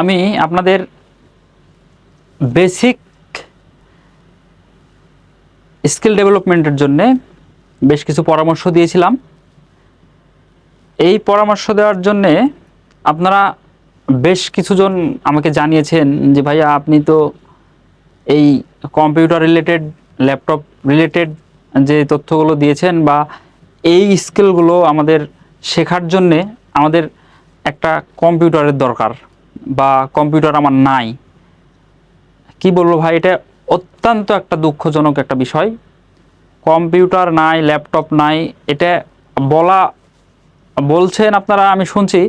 আমি আপনাদের basic skill ডেভেলপমেন্টের জন্য বেশ কিছু পরামর্শ দিয়েছিলাম। এই পরামর্শ দেওয়ার জন্যে আপনারা বেশ কিছুজন আমাকে জানিয়েছেন যে, ভাইয়া, আপনি তো এই কম্পিউটার রিলেটেড ল্যাপটপ রিলেটেড যে তথ্যগুলো দিয়েছেন বা এই স্কিলগুলো আমাদের শেখার জন্যে আমাদের একটা কম্পিউটারের দরকার। বা কম্পিউটার আমার নাই। কি বলব ভাই, এটা অত্যন্ত একটা দুঃখজনক একটা বিষয়। কম্পিউটার নাই, ল্যাপটপ নাই, এটা বলা, বলছেন আপনারা, আমি শুনছি।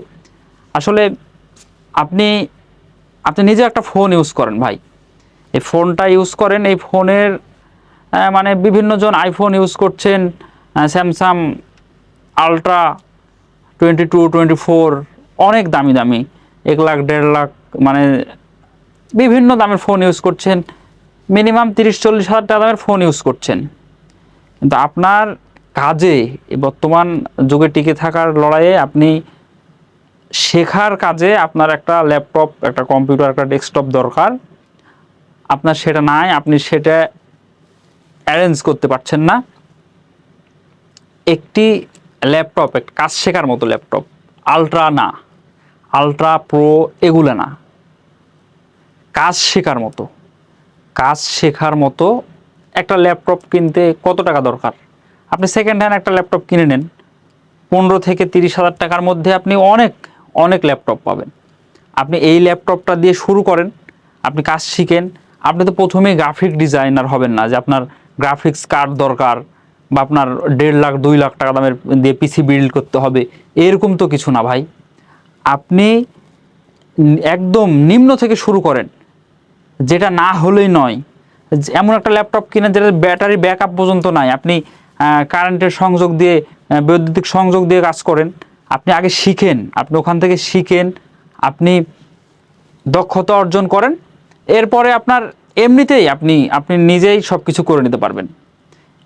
আসলে আপনি আপনি নিজে একটা ফোন ইউজ করেন ভাই। এই ফোনটা ইউজ করেন, এই ফোনের মানে বিভিন্নজন আইফোন ইউজ করছেন Samsung Ultra twenty two twenty four অনেক দামি দামি। এক লাখ, দেড় লাখ মানে বিভিন্ন দামের ফোন ইউজ করছেন। মিনিমাম তিরিশ, চল্লিশ হাজার টাকা দামের ফোন ইউজ করছেন। কিন্তু আপনার কাজে বর্তমান যুগে টিকে থাকার লড়াইয়ে আপনি শেখার কাজে আপনার একটা ল্যাপটপ একটা কম্পিউটার একটা ডেস্কটপ দরকার। আপনার সেটা নাই, আপনি সেটা অ্যারেঞ্জ করতে পারছেন না। একটি ল্যাপটপ একটা কাজ শেখার মতো ল্যাপটপ আলট্রা না। আলট্রা প্রো এগুলো না। কাজ শেখার মতো। কাজ শেখার মতো একটা ল্যাপটপ কিনতে কত টাকা দরকার? আপনি সেকেন্ড হ্যান্ড একটা ল্যাপটপ কিনে নেন, পনেরো থেকে তিরিশ হাজার টাকার মধ্যে আপনি অনেক অনেক ল্যাপটপ পাবেন। আপনি এই ল্যাপটপটা দিয়ে শুরু করেন, আপনি কাজ শিখেন। আপনি তো প্রথমেই গ্রাফিক ডিজাইনার হবেন না, যে আপনার গ্রাফিক্স কার্ড দরকার বা আপনার দেড় লাখ, দুই লাখ টাকা দামের দিয়ে পিসি বিল্ড করতে হবে, এরকম তো কিছু না ভাই। আপনি একদম নিম্ন থেকে শুরু করেন, যেটা না হলেই নয়। এমন একটা ল্যাপটপ কিনে যেটা ব্যাটারি ব্যাকআপ পর্যন্ত নাই। আপনি কারেন্টের সংযোগ দিয়ে বৈদ্যুতিক সংযোগ দিয়ে কাজ করেন। আপনি আগে শিখেন, আপনি ওখান থেকে শিখেন, আপনি দক্ষতা অর্জন করেন। এরপরে আপনার এমনিতেই আপনি আপনি নিজেই সব কিছু করে নিতে পারবেন।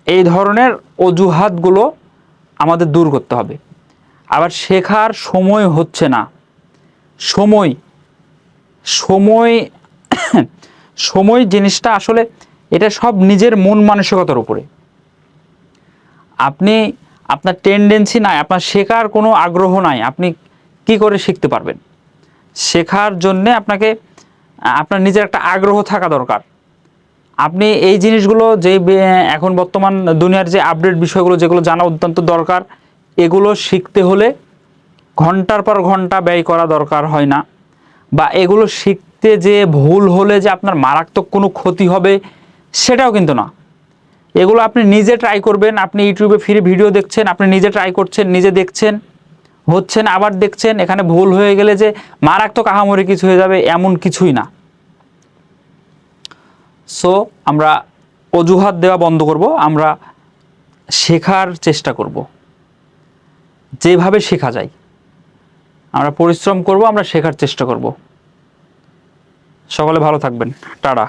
এই ধরনের অজুহাতগুলো আমাদের দূর করতে হবে। আবার শেখার সময় হচ্ছে না। সময় সময় সময় জিনিসটা আসলে এটা সব নিজের মন মানসিকতার উপরে। আপনি, আপনার টেন্ডেন্সি নাই, আপনার শেখার কোনো আগ্রহ নাই, আপনি কি করে শিখতে পারবেন? শেখার জন্যে আপনাকে, আপনার নিজের একটা আগ্রহ থাকা দরকার। আপনি এই জিনিসগুলো যে এখন বর্তমান দুনিয়ার যে আপডেট বিষয়গুলো যেগুলো জানা অত্যন্ত দরকার এগুলো শিখতে হলে ঘণ্টার পর ঘণ্টা ব্যয় করা দরকার হয় না। বা এগুলো শিখতে যে ভুল হলে যে আপনার মারাত্মক কোনো ক্ষতি হবে, সেটাও কিন্তু না। এগুলো আপনি নিজে ট্রাই করবেন, আপনি ইউটিউবে ফিরে ভিডিও দেখছেন, আপনি নিজে ট্রাই করছেন, নিজে দেখছেন, হচ্ছেন, আবার দেখছেন, এখানে ভুল হয়ে গেলে যে মারাত্মক আহামরি কিছু হয়ে যাবে, এমন কিছুই না। সো আমরা অজুহাত দেওয়া বন্ধ করব, আমরা শেখার চেষ্টা করব। যেভাবে শেখা যায়। আমরা পরিশ্রম করব আমরা শেখার চেষ্টা করব। সকলে ভালো থাকবেন। টাটা।